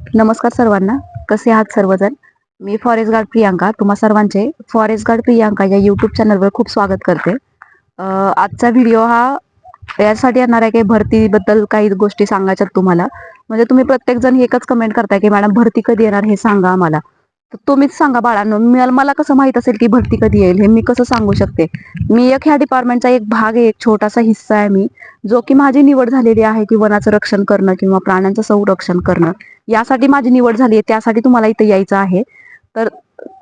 नमस्कार सर्वांना. कसे आहात सर्वजण? मी फॉरेस्ट गार्ड प्रियांका. तुम्हा सर्वांचे फॉरेस्ट गार्ड प्रियांका या युट्यूब चॅनलवर खूप स्वागत करते. आजचा व्हिडिओ हा यासाठी येणार आहे की भरतीबद्दल काही गोष्टी सांगायच्यात तुम्हाला. म्हणजे तुम्ही प्रत्येक जण एकच कमेंट करताय की मॅडम भरती कधी येणार हे सांगा आम्हाला. तर तुम्हीच सांगा बाळांनो. मला कसं माहीत असेल की भरती कधी येईल हे मी कसं सांगू शकते? मी एक ह्या डिपार्टमेंटचा एक भाग आहे एक छोटासा हिस्सा आहे मी जो की माझी निवड झालेली आहे की वनाचं रक्षण करणं किंवा प्राण्यांचं संरक्षण करणं. यासाठी माझी निवड झाली आहे त्यासाठी तुम्हाला इथे यायचं आहे. तर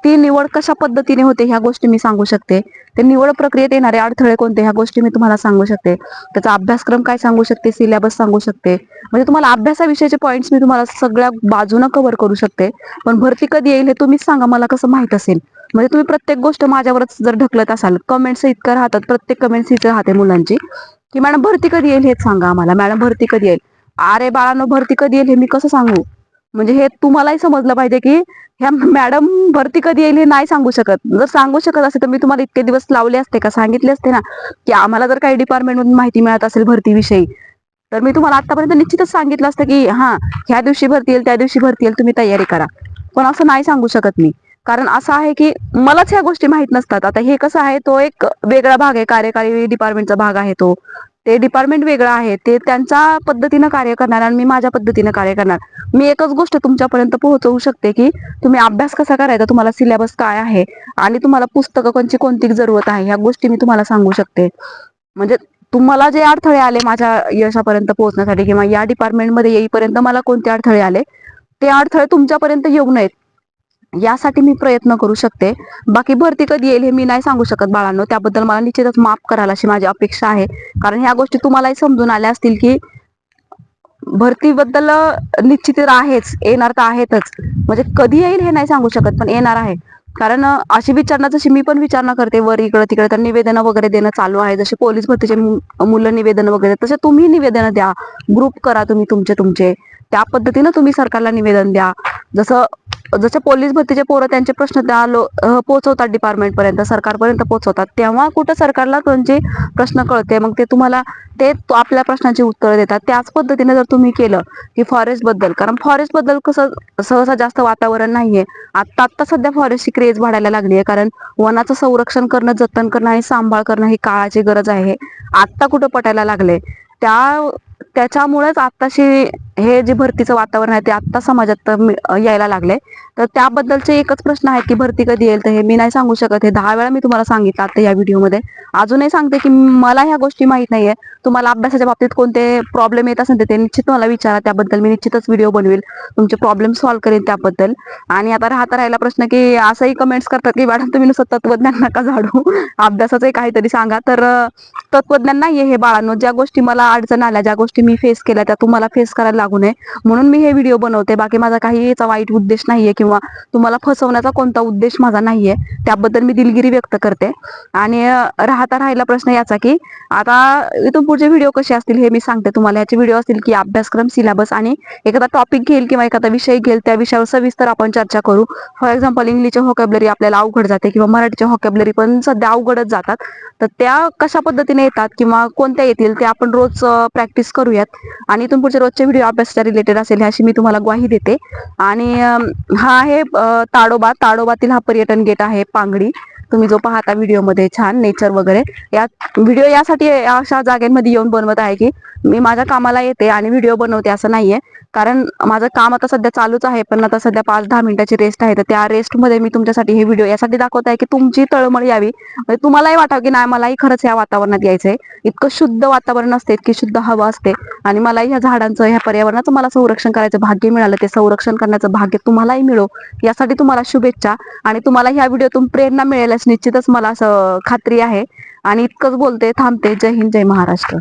ती निवड कशा पद्धतीने होते ह्या गोष्टी मी सांगू शकते. ते निवड प्रक्रियेत येणारे अडथळे कोणते ह्या गोष्टी मी तुम्हाला सांगू शकते. त्याचा अभ्यासक्रम काय सांगू शकते सिलेबस सांगू शकते. म्हणजे तुम्हाला अभ्यासाविषयीचे पॉईंट्स मी तुम्हाला सगळ्या बाजूनं कव्हर करू शकते. पण भरती कधी येईल हे तुम्हीच सांगा मला कसं माहीत असेल. म्हणजे तुम्ही प्रत्येक गोष्ट माझ्यावरच जर ढकलत असाल कमेंट्स इतकं राहतात प्रत्येक कमेंट्स इथं राहते मुलांची. की मॅडम भरती कधी येईल हेच सांगा आम्हाला. मॅडम भरती कधी येईल? अरे बाळांनो भरती कधी येईल हे मी कसं सांगू? म्हणजे हे तुम्हालाही समजलं पाहिजे की ह्या मॅडम भरती कधी येईल हे नाही सांगू शकत. जर सांगू शकत असेल तर मी तुम्हाला इतके दिवस लावले असते का? सांगितले असते ना की आम्हाला जर काही डिपार्टमेंटमधून माहिती मिळत असेल भरतीविषयी तर मी तुम्हाला आतापर्यंत निश्चितच सांगितलं असतं की हा ह्या दिवशी भरती येईल त्या दिवशी भरती येईल तुम्ही तयारी करा. पण असं नाही सांगू शकत मी. कारण असं आहे की मलाच ह्या गोष्टी माहीत नसतात. आता हे कसं आहे तो एक वेगळा भाग आहे कार्यकारी डिपार्टमेंटचा भाग आहे तो. ते डिपार्टमेंट वेगळं आहे ते त्यांच्या पद्धतीनं कार्य करणार आणि मी माझ्या पद्धतीनं कार्य करणार. मी एकच गोष्ट तुमच्यापर्यंत पोहोचवू शकते की तुम्ही अभ्यास कसा करायचा तुम्हाला सिलेबस काय आहे आणि तुम्हाला पुस्तकं कोणची कोणती जरूरत आहे ह्या गोष्टी मी तुम्हाला सांगू शकते. म्हणजे तुम्हाला जे अडथळे आले माझ्या यशापर्यंत पोहोचण्यासाठी किंवा या डिपार्टमेंटमध्ये येईपर्यंत मला कोणते अडथळे आले ते अडथळे तुमच्यापर्यंत येऊ नयेत. यासाठी मी प्रयत्न करू शकते. बाकी भरती कधी येईल हे मी नाही सांगू शकत बाळांनो. त्याबद्दल मला निश्चितच माफ करायला अशी माझी अपेक्षा आहे. कारण ह्या गोष्टी तुम्हालाही समजून आल्या असतील की भरतीबद्दल निश्चित आहेच. येणार तर आहेतच. म्हणजे कधी येईल हे नाही सांगू शकत पण येणार आहे. कारण अशी विचारणा जशी मी पण विचारणा करते वर इकडं तिकडे तर निवेदन वगैरे देणं चालू आहे. जसे पोलीस भरतीचे मुलं निवेदन वगैरे तसे तुम्ही निवेदन द्या. ग्रुप करा तुम्ही तुमचे तुमचे. त्या पद्धतीनं तुम्ही सरकारला निवेदन द्या. जसं जसे पोलीस भरतीचे पोरं त्यांचे प्रश्न त्या लो पोहोचवतात डिपार्टमेंटपर्यंत सरकारपर्यंत पोहोचवतात तेव्हा कुठं सरकारला त्यांचे प्रश्न कळते मग ते तुम्हाला ते आपल्या प्रश्नांची उत्तरं देतात. त्याच पद्धतीने जर तुम्ही केलं की फॉरेस्टबद्दल कारण फॉरेस्टबद्दल कसं सहसा जास्त वातावरण नाहीये. आता आत्ता सध्या फॉरेस्टची क्रेज वाढायला लागली आहे कारण वनाचं संरक्षण करणं जतन करणं आणि सांभाळ करणं ही काळाची गरज आहे. आत्ता कुठं पटायला लागले त्या त्याच्यामुळेच आत्ताशी हे जे भरतीचं वातावरण आहे ते आत्ता समाजात यायला लागले. तर त्याबद्दलचे एकच प्रश्न आहे की भरती कधी येईल? तर हे मी नाही सांगू शकत. हे दहा वेळा मी तुम्हाला सांगितलं आता या व्हिडिओमध्ये. अजूनही सांगते की मला ह्या गोष्टी माहीत नाहीये. तुम्हाला अभ्यासाच्या बाबतीत कोणते प्रॉब्लेम येत असेल ते निश्चित मला विचारा. त्याबद्दल मी निश्चितच व्हिडिओ बनवेल. तुमचे प्रॉब्लेम सॉल्व्ह करेन त्याबद्दल. आणि आता राहता राहिला प्रश्न की असंही कमेंट्स करतात की मॅडम तुम्ही नुसतं तत्वज्ञान नका झाडू. अभ्यासाचंही काहीतरी सांगा. तर तत्वज्ञान नाहीये हे बाळांनो. ज्या गोष्टी मला अडचण आल्या ज्या गोष्टी मी फेस केल्या त्या तुम्हाला फेस करायला लागू नये. म्हणून मी हे व्हिडिओ बनवते. बाकी माझा काही याचा वाईट उद्देश नाहीये किंवा तुम्हाला फसवण्याचा कोणता उद्देश माझा नाहीये त्याबद्दल मी दिलगिरी व्यक्त करते. आणि राहता राहिला प्रश्न याचा की आता इथून पुढचे व्हिडिओ कसे असतील हे मी सांगते तुम्हाला. याचे व्हिडिओ असतील की अभ्यासक्रम सिलेबस आणि एखादा टॉपिक घेईल किंवा एखादा विषय घेईल त्या विषयावर सविस्तर आपण चर्चा करू. फॉर एक्झाम्पल इंग्लिशच्या हॉकॅबलरी आपल्याला अवघड जाते किंवा मराठीच्या हॉकॅबलरी पण सध्या अवघडच जातात. तर त्या कशा पद्धतीने येतात किंवा कोणत्या येतील ते आपण रोज प्रॅक्टिस करूयात. आणि इथून पुढचे रोजचे व्हिडिओ अभ्यासाच्या रिलेटेड असेल ह्याशी मी तुम्हाला ग्वाही देते. आणि हा आहे ताडोबा. ताडोबातील हा पर्यटन गेट आहे पांगडी. तुम्ही जो पाहता व्हिडिओमध्ये छान नेचर वगैरे या व्हिडिओ यासाठी अशा जागेमध्ये येऊन बनवत आहे की मी माझ्या कामाला येते आणि व्हिडिओ बनवते असं नाहीये. कारण माझं काम आता सध्या चालूच आहे पण आता सध्या पाच दहा मिनिटाची रेस्ट आहे. तर त्या रेस्टमध्ये मी तुमच्यासाठी हे व्हिडिओ यासाठी दाखवत आहे की तुमची तळमळ यावी. म्हणजे तुम्हालाही वाटावं की नाही मलाही खरंच या वातावरणात यायचंय. इतकं शुद्ध वातावरण असते इतकी शुद्ध हवा असते. आणि मलाही ह्या झाडांचं ह्या पर्यावरणाचं मला संरक्षण करायचं भाग्य मिळालं ते संरक्षण करण्याचं भाग्य तुम्हालाही मिळो. यासाठी तुम्हाला शुभेच्छा. आणि तुम्हाला ह्या व्हिडिओतून प्रेरणा मिळेल निश्चितच मला असं खात्री आहे. आणि इतकंच बोलते थांबते. जय हिंद जय महाराष्ट्र.